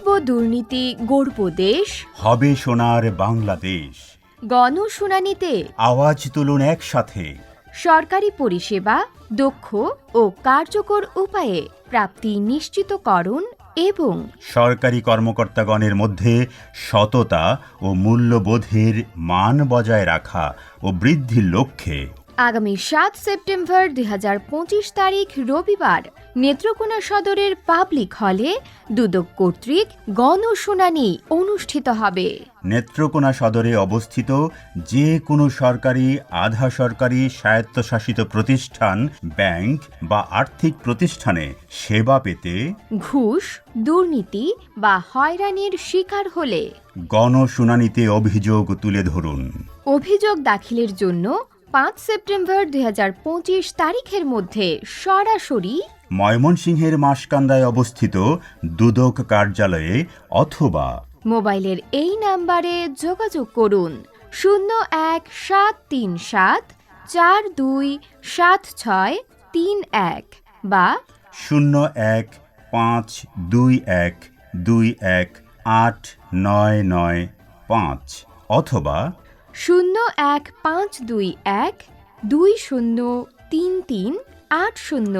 দুর্নীতি গড়ব দেশ। হবে সোনার বাংলাদেশ। গণশুনানিতে আওয়াজ তুলুন একসাথে। সরকারি পরিষেবা দক্ষ ও কার্যকর উপায়ে প্রাপ্তি নিশ্চিত নিশ্চিতকরণ এবং সরকারি কর্মকর্তাগণের মধ্যে সততা ও মূল্যবোধের মান বজায় রাখা ও বৃদ্ধির লক্ষ্যে। আগামী সাত সেপ্টেম্বর দুই হাজার পঁচিশ তারিখ রবিবার নেত্রকোনা সদরের পাবলিক হলে দুদক কর্তৃক গণশুনানি অনুষ্ঠিত হবে। নেত্রকোনা সদরে অবস্থিত যে কোনো সরকারি আধা সরকারি স্বায়ত্তশাসিত প্রতিষ্ঠান ব্যাংক বা আর্থিক প্রতিষ্ঠানে সেবা পেতে ঘুষ দুর্নীতি বা হয়রানির শিকার হলে গণশুনানিতে অভিযোগ তুলে ধরুন। অভিযোগ দাখিলের জন্য পাঁচ সেপ্টেম্বর দুই হাজার পঁচিশ তারিখের মধ্যে সরাসরি ময়মনসিংহের মাসকান্দায় অবস্থিত দুদক কার্যালয়ে অথবা মোবাইলের এই নাম্বারে যোগাযোগ করুন শূন্য এক সাত তিন সাত চার দুই সাত ছয় তিন এক বা শূন্য এক পাঁচ দুই এক দুই এক আট নয় নয় পাঁচ অথবা শূন্য এক পাঁচ দুই এক দুই শূন্য তিন তিন আট শূন্য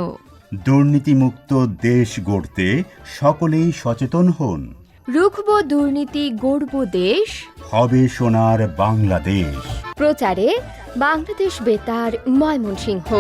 দুর্নীতিমুক্ত দেশ গড়তে সকলেই সচেতন হন। রুখব দুর্নীতি গড়ব দেশ। হবে সোনার বাংলাদেশ। প্রচারে বাংলাদেশ বেতার ময়মনসিংহ।